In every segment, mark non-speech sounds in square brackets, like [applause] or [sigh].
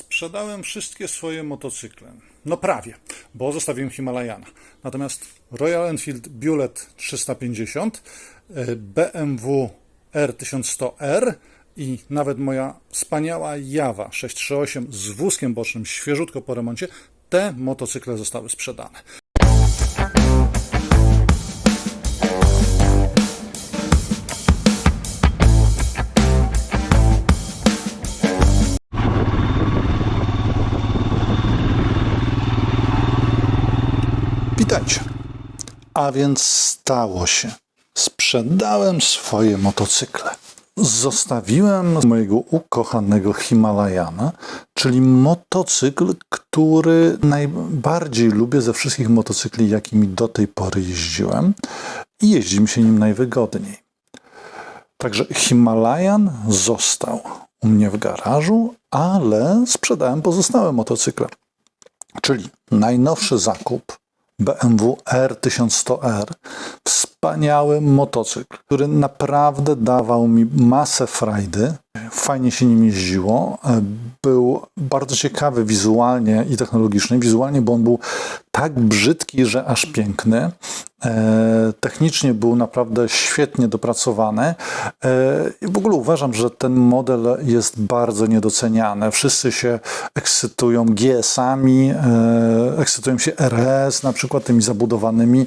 Sprzedałem wszystkie swoje motocykle. No prawie, bo zostawiłem Himalajana. Natomiast Royal Enfield Bullet 350, e, BMW R1100R i nawet moja wspaniała Jawa 638 z wózkiem bocznym, świeżutko po remoncie, te motocykle zostały sprzedane. A więc stało się. Sprzedałem swoje motocykle. Zostawiłem mojego ukochanego Himalajana, czyli motocykl, który najbardziej lubię ze wszystkich motocykli, jakimi do tej pory jeździłem i jeździ mi się nim najwygodniej. Także Himalajan został u mnie w garażu, ale sprzedałem pozostałe motocykle. Czyli najnowszy zakup BMW R1100R. Wspaniały motocykl, który naprawdę dawał mi masę frajdy. Fajnie się nim jeździło. Był bardzo ciekawy wizualnie i technologicznie. Wizualnie, bo on był tak brzydki, że aż piękny. E, Technicznie był naprawdę świetnie dopracowany. E, I w ogóle uważam, że ten model jest bardzo niedoceniany. Wszyscy się ekscytują GS-ami, e, ekscytują się RS, na przykład tymi zabudowanymi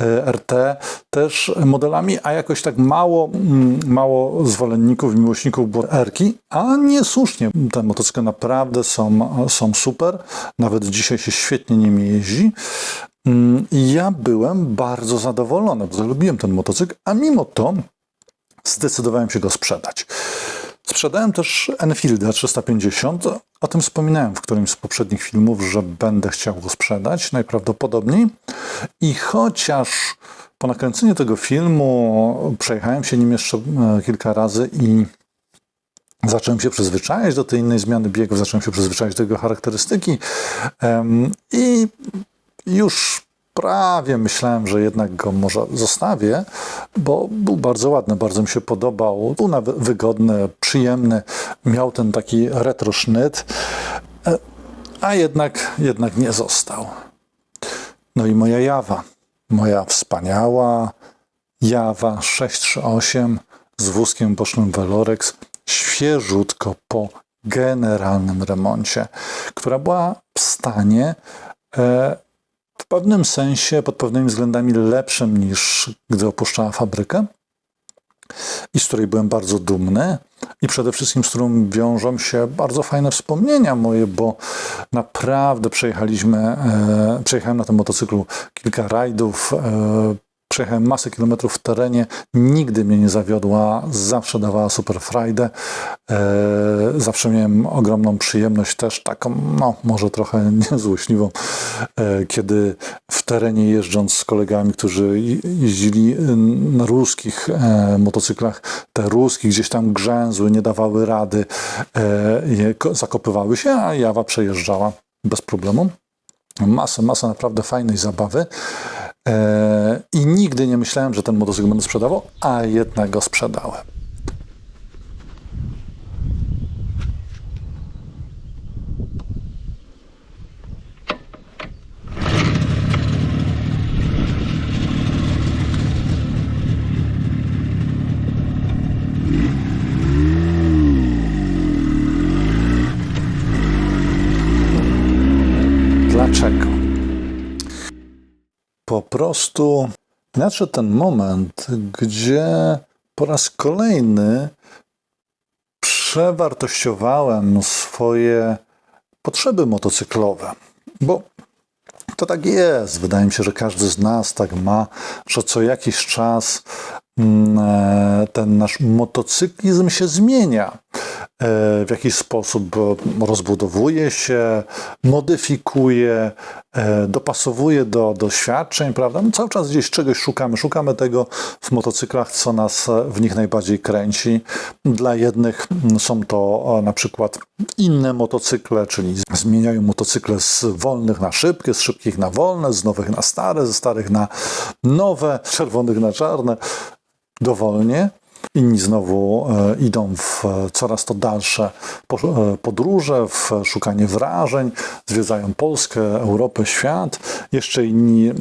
e, RT też modelami, a jakoś tak mało, mm, mało zwolenników miłośników było R-ki, a niesłusznie. Te motocykle naprawdę są, są super. Nawet dzisiaj się świetnie nimi jeździ. Mm, ja byłem bardzo zadowolony, bo lubiłem ten motocykl, a mimo to zdecydowałem się go sprzedać. Sprzedałem też Enfielda 350. O tym wspominałem w którymś z poprzednich filmów, że będę chciał go sprzedać najprawdopodobniej. I chociaż po nakręceniu tego filmu przejechałem się nim jeszcze e, kilka razy i zacząłem się przyzwyczajać do tej innej zmiany biegów, zacząłem się przyzwyczajać do jego charakterystyki i już prawie myślałem, że jednak go może zostawię, bo był bardzo ładny, bardzo mi się podobał. Był wygodny, przyjemny, miał ten taki retro sznyt, e, a jednak, jednak nie został. No i moja Jawa, moja wspaniała Jawa 638 z wózkiem bocznym Velorex, świeżutko po generalnym remoncie, która była w stanie e, w pewnym sensie, pod pewnymi względami lepszym niż gdy opuszczała fabrykę i z której byłem bardzo dumny. I przede wszystkim z którą wiążą się bardzo fajne wspomnienia moje, bo naprawdę przejechaliśmy, e, przejechałem na tym motocyklu kilka rajdów, e, przejechałem masę kilometrów w terenie, nigdy mnie nie zawiodła, zawsze dawała super frajdę, e, zawsze miałem ogromną przyjemność też taką, no może trochę [laughs] niezłośliwą, e, kiedy w terenie jeżdżąc z kolegami, którzy je- jeździli na ruskich e, motocyklach, te ruskie gdzieś tam grzęzły, nie dawały rady, zakopywały się, a Jawa przejeżdżała bez problemu. Masę, masę naprawdę fajnej zabawy. E, I nigdy nie myślałem, że ten motocykl będę sprzedawał, a jednak go sprzedałem. Dlaczego? Po prostu nadszedł ten moment, gdzie po raz kolejny przewartościowałem swoje potrzeby motocyklowe. Bo to tak jest. Wydaje mi się, że każdy z nas tak ma, że co jakiś czas ten nasz motocyklizm się zmienia. E, W jakiś sposób e, rozbudowuje się, modyfikuje, e, dopasowuje do doświadczeń, prawda? No cały czas gdzieś czegoś szukamy. Szukamy tego w motocyklach, co nas e, w nich najbardziej kręci. Dla jednych mm, są to e, na przykład inne motocykle, czyli zmieniają motocykle z wolnych na szybkie, z szybkich na wolne, z nowych na stare, ze starych na nowe, czerwonych na czarne, dowolnie. Inni znowu e, idą w e, coraz to dalsze e, podróże, w szukanie wrażeń, zwiedzają Polskę, Europę, świat. Jeszcze inni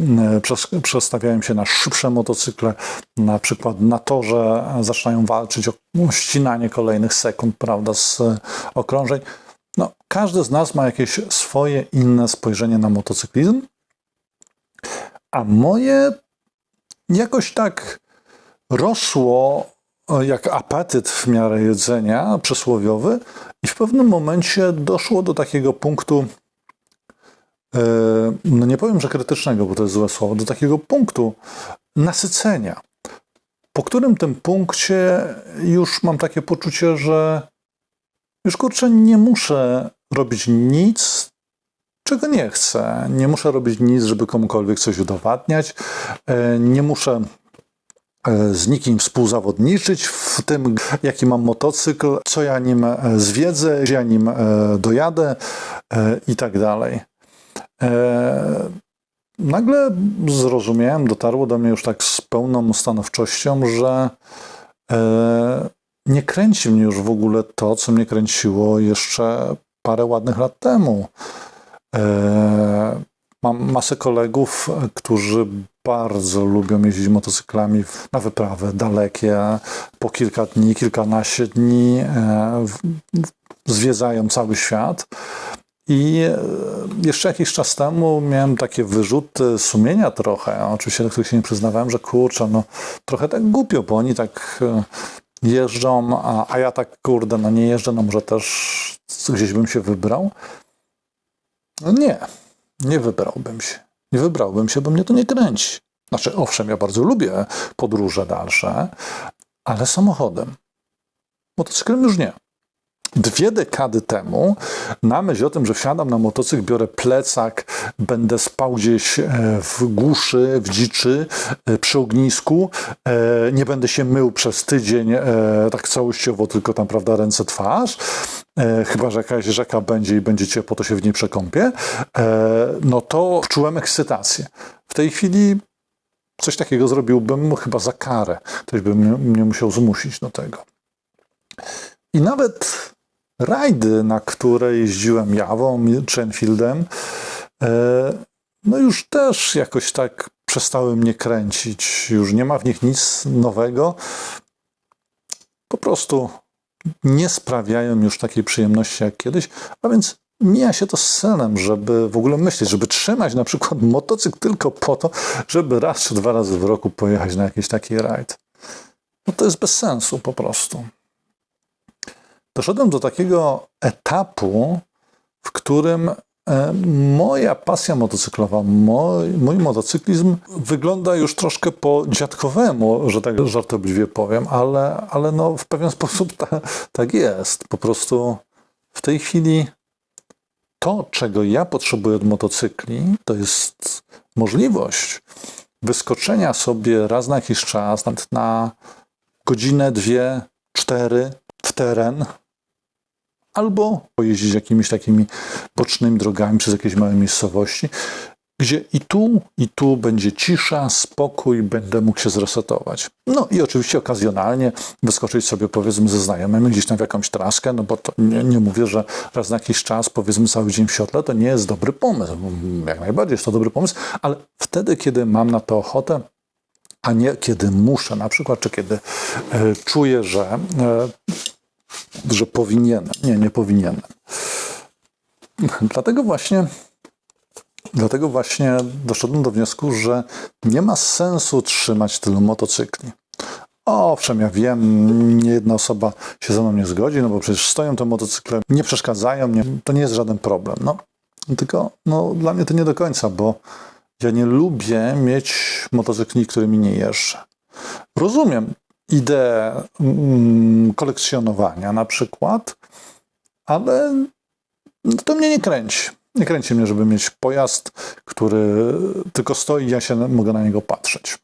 przes- przestawiają się na szybsze motocykle, na przykład na torze e, zaczynają walczyć o ścinanie kolejnych sekund, prawda, z okrążeń. No, każdy z nas ma jakieś swoje inne spojrzenie na motocyklizm, a moje jakoś tak rosło e, jak apetyt w miarę jedzenia przysłowiowy i w pewnym momencie doszło do takiego punktu, e, no nie powiem, że krytycznego, bo to jest złe słowo, do takiego punktu nasycenia, po którym tym punkcie już mam takie poczucie, że już kurczę nie muszę robić nic, czego nie chcę. Nie muszę robić nic, żeby komukolwiek coś udowadniać. E, Nie muszę z nikim współzawodniczyć w tym, jaki mam motocykl, co ja nim e, zwiedzę, gdzie ja nim e, dojadę e, i tak dalej. E, Nagle zrozumiałem, dotarło do mnie już tak z pełną stanowczością, że e, nie kręci mnie już w ogóle to, co mnie kręciło jeszcze parę ładnych lat temu. E, Mam masę kolegów, e, którzy bardzo lubią jeździć motocyklami na wyprawy dalekie, po kilka dni, kilkanaście dni, e, zwiedzają cały świat. I e, jeszcze jakiś czas temu miałem takie wyrzuty sumienia trochę, oczywiście do których się nie przyznawałem, że kurczę, no trochę tak głupio, bo oni tak e, jeżdżą, a, a ja tak kurde, no nie jeżdżę, no może też gdzieś bym się wybrał. No nie, nie wybrałbym się. Nie wybrałbym się, bo mnie to nie kręci. Znaczy, owszem, ja bardzo lubię podróże dalsze, ale samochodem. Motocyklem już nie. Dwie dekady temu, na myśl o tym, że wsiadam na motocykl, biorę plecak, będę spał gdzieś e, w głuszy, w dziczy, e, przy ognisku, e, nie będę się mył przez tydzień tak całościowo, tylko tam, prawda, ręce, twarz, chyba, że jakaś rzeka będzie i będzie ciepło, to się w niej przekąpię, no to czułem ekscytację. W tej chwili coś takiego zrobiłbym chyba za karę. Ktoś by mnie musiał zmusić do tego. I nawet rajdy, na które jeździłem Jawą czy Enfieldem, e, no już też jakoś tak przestały mnie kręcić. Już nie ma w nich nic nowego. Po prostu nie sprawiają już takiej przyjemności jak kiedyś, a więc mija się to z celem, żeby w ogóle myśleć, żeby trzymać na przykład motocykl tylko po to, żeby raz czy dwa razy w roku pojechać na jakiś taki rajd. No to jest bez sensu po prostu. Doszedłem do takiego etapu, w którym e, moja pasja motocyklowa, mój, mój motocyklizm wygląda już troszkę po dziadkowemu, że tak żartobliwie powiem, ale, ale no w pewien sposób ta, tak jest. Po prostu w tej chwili to, czego ja potrzebuję od motocykli, to jest możliwość wyskoczenia sobie raz na jakiś czas, nawet na godzinę, dwie, cztery teren, albo pojeździć jakimiś takimi bocznymi drogami przez jakieś małe miejscowości, gdzie i tu, i tu będzie cisza, spokój, będę mógł się zresetować. No i oczywiście okazjonalnie wyskoczyć sobie powiedzmy ze znajomymi gdzieś tam w jakąś traskę, no bo to nie, nie mówię, że raz na jakiś czas powiedzmy cały dzień w siodle, to nie jest dobry pomysł. Jak najbardziej jest to dobry pomysł, ale wtedy, kiedy mam na to ochotę, a nie kiedy muszę na przykład, czy kiedy e, czuję, że, e, że powinienem. Nie, nie powinienem. Dlatego właśnie, dlatego właśnie doszedłem do wniosku, że nie ma sensu trzymać tylu motocykli. Owszem, ja wiem, nie jedna osoba się ze mną nie zgodzi, no bo przecież stoją te motocykle, nie przeszkadzają, nie, to nie jest żaden problem. No, tylko no, dla mnie to nie do końca, bo ja nie lubię mieć motocykli, którymi nie jeżdżę. Rozumiem ideę mm, kolekcjonowania na przykład, ale to mnie nie kręci. Nie kręci mnie, żeby mieć pojazd, który tylko stoi ja się mogę na niego patrzeć.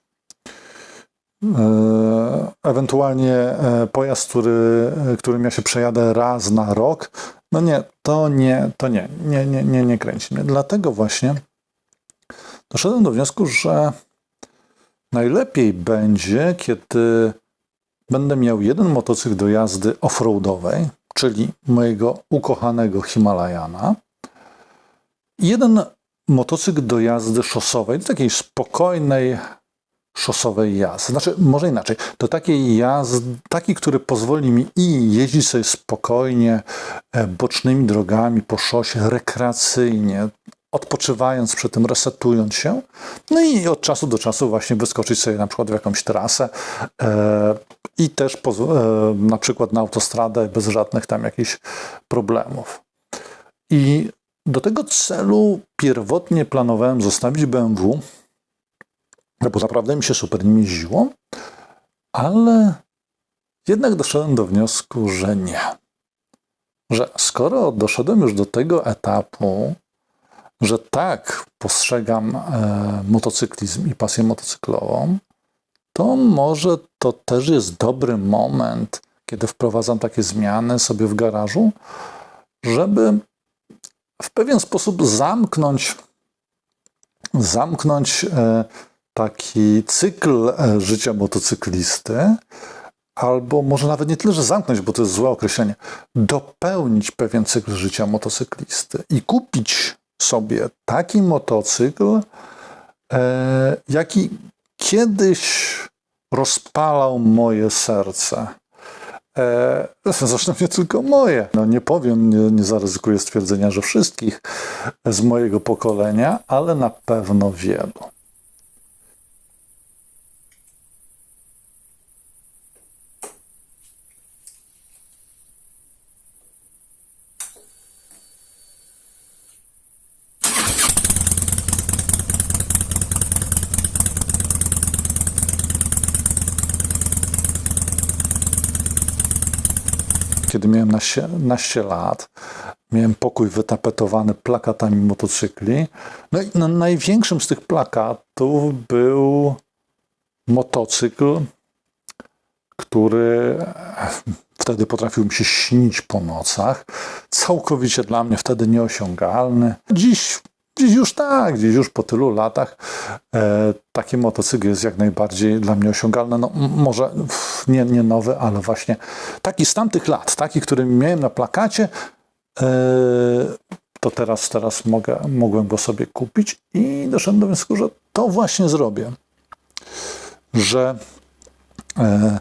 E, Ewentualnie e, pojazd, który, którym ja się przejadę raz na rok, no nie, to nie, to nie, nie, nie, nie, nie kręci mnie. Dlatego właśnie doszedłem do wniosku, że najlepiej będzie, kiedy będę miał jeden motocykl do jazdy offroadowej, czyli mojego ukochanego Himalajana, jeden motocykl do jazdy szosowej, do takiej spokojnej, szosowej jazdy. Znaczy, może inaczej, do takiej jazdy, taki, który pozwoli mi i jeździć sobie spokojnie, e, bocznymi drogami po szosie, rekreacyjnie, odpoczywając przy tym, resetując się, no i od czasu do czasu właśnie wyskoczyć sobie na przykład w jakąś trasę e, i też e, na przykład na autostradę bez żadnych tam jakichś problemów. I do tego celu pierwotnie planowałem zostawić BMW, no bo naprawdę mi się super nim jeździło, ale jednak doszedłem do wniosku, że nie. Że skoro doszedłem już do tego etapu, że tak postrzegam e, motocyklizm i pasję motocyklową, to może to też jest dobry moment, kiedy wprowadzam takie zmiany sobie w garażu, żeby w pewien sposób zamknąć, zamknąć e, taki cykl e, życia motocyklisty, albo może nawet nie tyle, że zamknąć, bo to jest złe określenie, dopełnić pewien cykl życia motocyklisty i kupić sobie taki motocykl, e, jaki kiedyś rozpalał moje serce. E, [laughs] zresztą nie tylko moje. No nie powiem, nie, nie zaryzykuję stwierdzenia, że wszystkich z mojego pokolenia, ale na pewno wielu. Kiedy miałem naście, naście lat, miałem pokój wytapetowany plakatami motocykli. No i na największym z tych plakatów był motocykl, który wtedy potrafił mi się śnić po nocach. Całkowicie dla mnie wtedy nieosiągalny. Dziś Dziś już tak, dziś już po tylu latach e, taki motocykl jest jak najbardziej dla mnie osiągalny. No, może pff, nie, nie nowy, ale właśnie taki z tamtych lat, taki, który miałem na plakacie, e, to teraz, teraz mogę, mogłem go sobie kupić i doszedłem do wniosku, że to właśnie zrobię. Że e,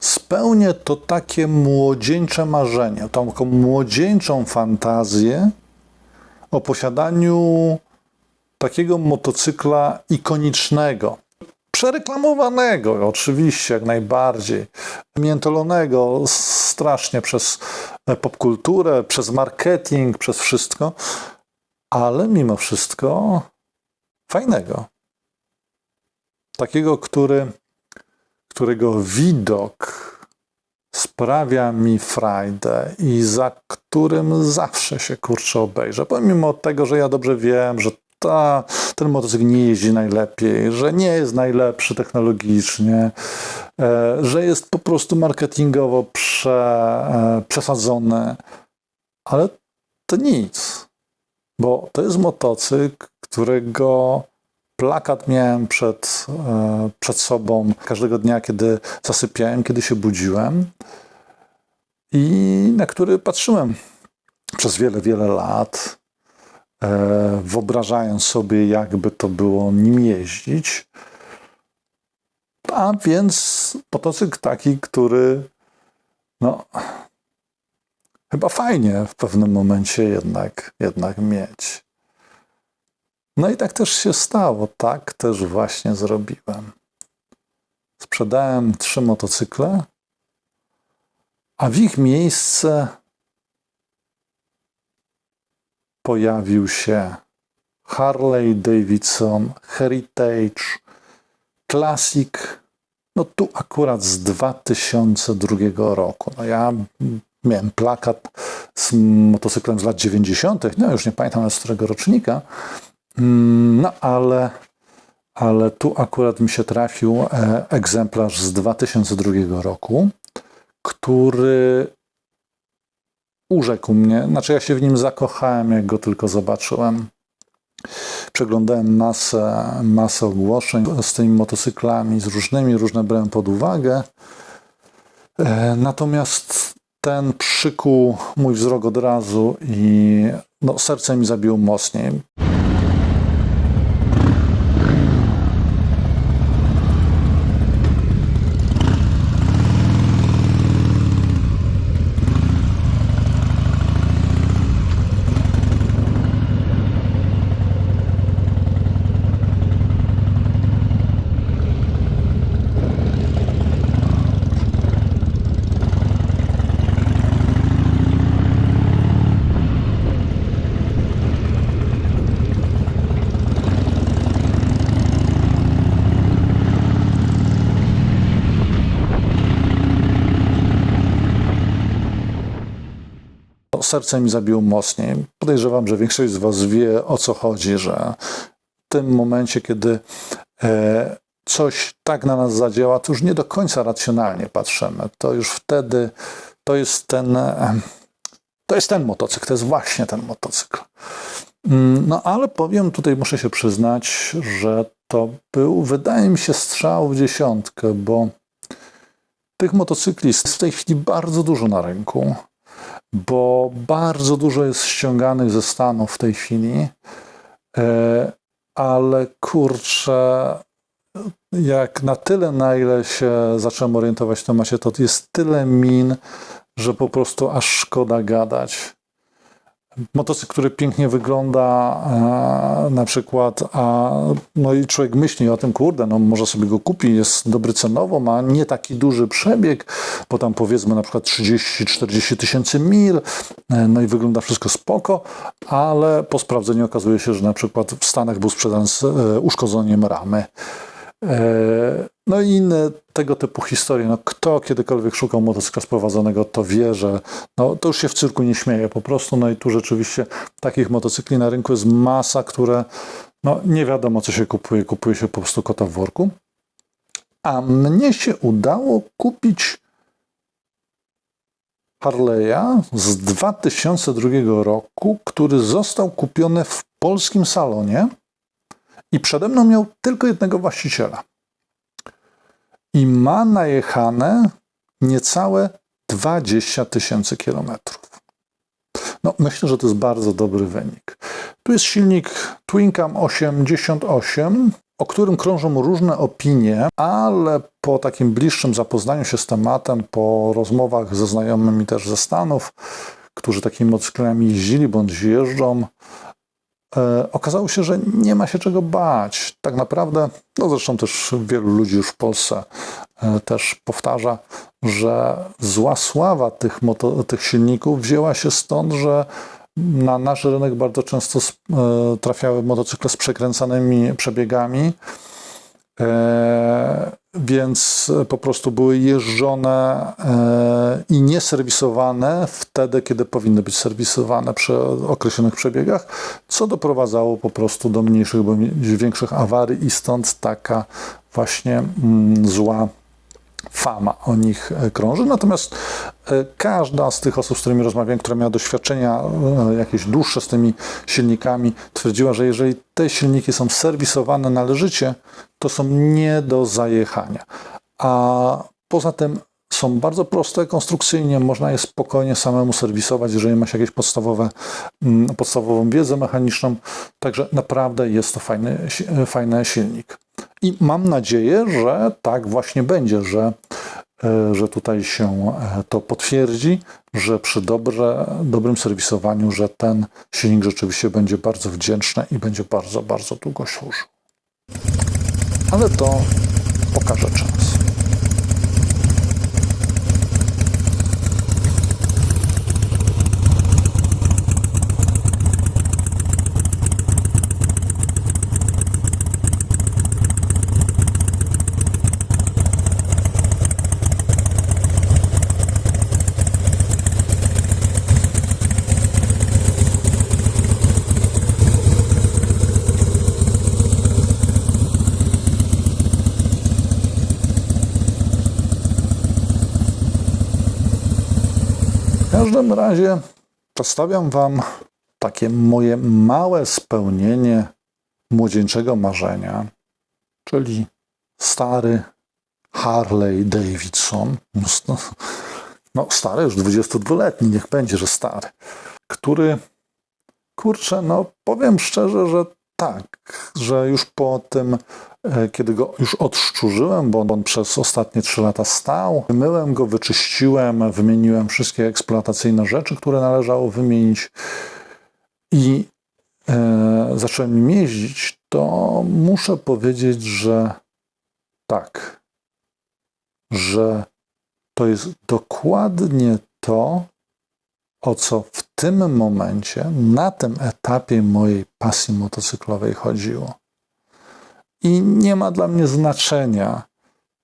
spełnię to takie młodzieńcze marzenie, tą taką młodzieńczą fantazję, o posiadaniu takiego motocykla ikonicznego, przereklamowanego oczywiście jak najbardziej, miętolonego strasznie przez popkulturę, przez marketing, przez wszystko, ale mimo wszystko fajnego. Takiego, który, którego widok sprawia mi frajdę i za którym zawsze się kurczę obejrzę. Pomimo tego, że ja dobrze wiem, że ta, ten motocykl nie jeździ najlepiej, że nie jest najlepszy technologicznie, e, że jest po prostu marketingowo prze, e, przesadzony, ale to nic, bo to jest motocykl, którego plakat miałem przed, e, przed sobą każdego dnia, kiedy zasypiałem, kiedy się budziłem i na który patrzyłem przez wiele, wiele lat, e, wyobrażając sobie, jakby to było nim jeździć. A więc motocykl taki, który no, chyba fajnie w pewnym momencie jednak, jednak mieć. No i tak też się stało, tak też właśnie zrobiłem. Sprzedałem trzy motocykle, a w ich miejsce pojawił się Harley Davidson Heritage Classic. No tu akurat z 2002 roku. No ja miałem plakat z motocyklem z lat 90., no już nie pamiętam z którego rocznika, Mm, No ale, ale tu akurat mi się trafił e, egzemplarz z 2002 roku, który urzekł mnie. Znaczy, ja się w nim zakochałem, jak go tylko zobaczyłem. Przeglądałem masę, masę ogłoszeń z tymi motocyklami, z różnymi, różne brałem pod uwagę. E, Natomiast ten przykuł mój wzrok od razu i no, serce mi zabiło mocniej. Serce mi zabiło mocniej. Podejrzewam, że większość z Was wie o co chodzi, że w tym momencie, kiedy e, coś tak na nas zadziała, to już nie do końca racjonalnie patrzymy. To już wtedy to jest ten, e, to jest ten motocykl, to jest właśnie ten motocykl. Mm, No ale powiem, tutaj muszę się przyznać, że to był, wydaje mi się, strzał w dziesiątkę, bo tych motocykli jest w tej chwili bardzo dużo na rynku bo bardzo dużo jest ściąganych ze Stanów w tej chwili, E, ale kurczę, jak na tyle, na ile się zacząłem orientować w temacie, to jest tyle min, że po prostu aż szkoda gadać. Motocykl, który pięknie wygląda, e, na przykład, a no i człowiek myśli o tym, kurde, no może sobie go kupi, jest dobry cenowo, ma nie taki duży przebieg, bo tam powiedzmy na przykład 30-40 tysięcy mil, e, no i wygląda wszystko spoko, ale po sprawdzeniu okazuje się, że na przykład w Stanach był sprzedany z e, uszkodzeniem ramy. E, No i inne tego typu historie. No, kto kiedykolwiek szukał motocykla sprowadzonego, to wie, że no, to już się w cyrku nie śmieje po prostu. No i tu rzeczywiście takich motocykli na rynku jest masa, które no, nie wiadomo, co się kupuje. Kupuje się po prostu kota w worku. A mnie się udało kupić Harley'a z 2002 roku, który został kupiony w polskim salonie i przede mną miał tylko jednego właściciela. I ma najechane niecałe 20 tysięcy kilometrów. No, myślę, że to jest bardzo dobry wynik. Tu jest silnik Twincam 88, o którym krążą różne opinie, ale po takim bliższym zapoznaniu się z tematem, po rozmowach ze znajomymi też ze Stanów, którzy takimi motocyklami jeździli bądź jeżdżą, okazało się, że nie ma się czego bać. Tak naprawdę, no zresztą też wielu ludzi już w Polsce e, też powtarza, że zła sława tych, moto, tych silników wzięła się stąd, że na nasz rynek bardzo często e, trafiały motocykle z przekręcanymi przebiegami. E, więc po prostu były jeżdżone e, i nieserwisowane wtedy, kiedy powinny być serwisowane przy określonych przebiegach, co doprowadzało po prostu do mniejszych bądź większych awarii i stąd taka właśnie mm, zła fama o nich e, krąży. Natomiast e, każda z tych osób, z którymi rozmawiałem, która miała doświadczenia e, jakieś dłuższe z tymi silnikami, twierdziła, że jeżeli te silniki są serwisowane należycie, to są nie do zajechania. A poza tym są bardzo proste konstrukcyjnie, można je spokojnie samemu serwisować, jeżeli ma się jakieś podstawowe, mm, podstawową wiedzę mechaniczną. Także naprawdę jest to fajny, fajny silnik. I mam nadzieję, że tak właśnie będzie, że, e, że tutaj się e, to potwierdzi, że przy dobre, dobrym serwisowaniu, że ten silnik rzeczywiście będzie bardzo wdzięczny i będzie bardzo, bardzo długo służył. Ale to pokaże czas. W każdym razie przedstawiam Wam takie moje małe spełnienie młodzieńczego marzenia, czyli stary, Harley Davidson, no, no stary, już 22-letni, niech będzie, że stary, który, kurczę, no powiem szczerze, że tak, że już po tym, kiedy go już odszczurzyłem, bo on przez ostatnie 3 lata stał, myłem go, wyczyściłem, wymieniłem wszystkie eksploatacyjne rzeczy, które należało wymienić i e, zacząłem nim jeździć, to muszę powiedzieć, że tak, że to jest dokładnie to, o co w tym momencie, na tym etapie mojej pasji motocyklowej chodziło. I nie ma dla mnie znaczenia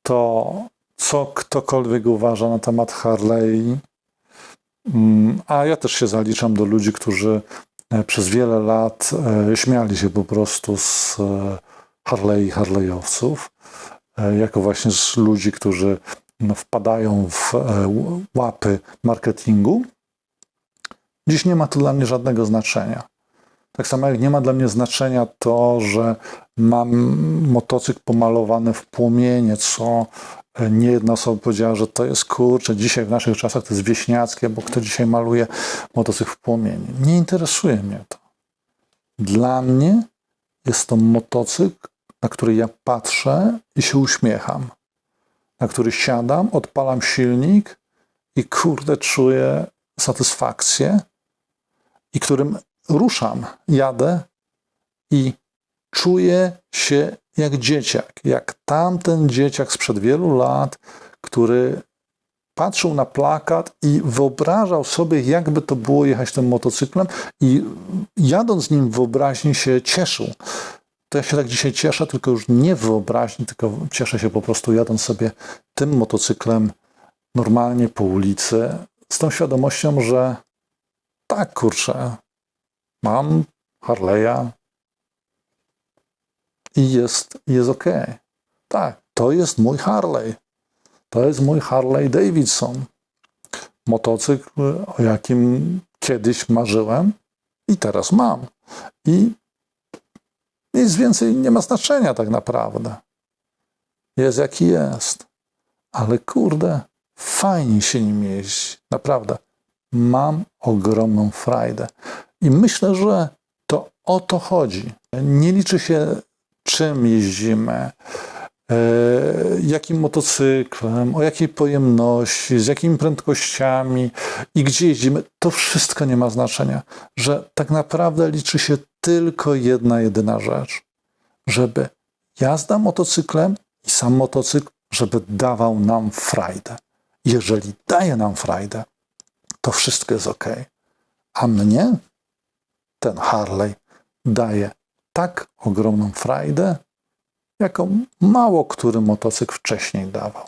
to, co ktokolwiek uważa na temat Harley. Mm, A ja też się zaliczam do ludzi, którzy e, przez wiele lat e, śmiali się po prostu z e, Harley i Harley'owców, jako właśnie z ludzi, którzy no, wpadają w łapy marketingu. Dziś nie ma to dla mnie żadnego znaczenia. Tak samo jak nie ma dla mnie znaczenia to, że mam motocykl pomalowany w płomienie, co e, nie jedna osoba powiedziała, że to jest kurczę, dzisiaj w naszych czasach to jest wieśniackie, bo kto dzisiaj maluje motocykl w płomienie. Nie interesuje mnie to. Dla mnie jest to motocykl, na który ja patrzę i się uśmiecham. Na który siadam, odpalam silnik i kurde czuję satysfakcję i którym ruszam, jadę i czuję się jak dzieciak, jak tamten dzieciak sprzed wielu lat, który patrzył na plakat i wyobrażał sobie, jakby to było jechać tym motocyklem i jadąc nim wyobraźni się cieszył. To ja się tak dzisiaj cieszę, tylko już nie wyobraźni, tylko cieszę się po prostu jadąc sobie tym motocyklem normalnie po ulicy, z tą świadomością, że tak, kurczę, mam Harley'a i jest, jest ok. Tak, to jest mój Harley. To jest mój Harley Davidson. Motocykl, o jakim kiedyś marzyłem i teraz mam. I nic więcej nie ma znaczenia tak naprawdę. Jest jaki jest. Ale kurde, fajnie się nim jeździ. Naprawdę. Mam ogromną frajdę. I myślę, że to o to chodzi. Nie liczy się, czym jeździmy, e, jakim motocyklem, o jakiej pojemności, z jakimi prędkościami i gdzie jeździmy. To wszystko nie ma znaczenia. Że tak naprawdę liczy się tylko jedna, jedyna rzecz. Żeby jazda motocyklem i sam motocykl, żeby dawał nam frajdę. Jeżeli daje nam frajdę, to wszystko jest ok. A mnie ten Harley daje tak ogromną frajdę, jaką mało który motocykl wcześniej dawał.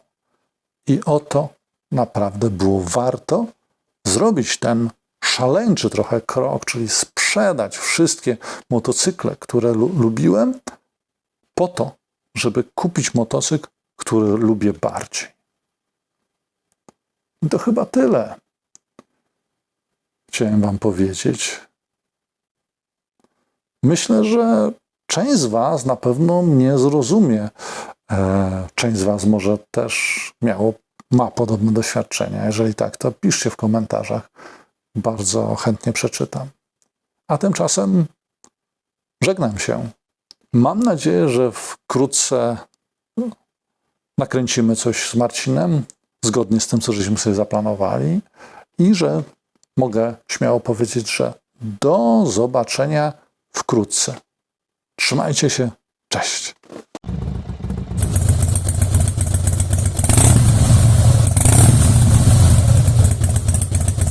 I oto naprawdę było warto zrobić ten szaleńczy trochę krok, czyli sprzedać wszystkie motocykle, które lu lubiłem, po to, żeby kupić motocykl, który lubię bardziej. I to chyba tyle. Chciałem Wam powiedzieć. Myślę, że część z Was na pewno mnie zrozumie. E, Część z Was może też miało, ma podobne doświadczenia. Jeżeli tak, to piszcie w komentarzach. Bardzo chętnie przeczytam. A tymczasem żegnam się. Mam nadzieję, że wkrótce no, nakręcimy coś z Marcinem, zgodnie z tym, co żeśmy sobie zaplanowali, i że mogę śmiało powiedzieć, że do zobaczenia wkrótce. Trzymajcie się, cześć.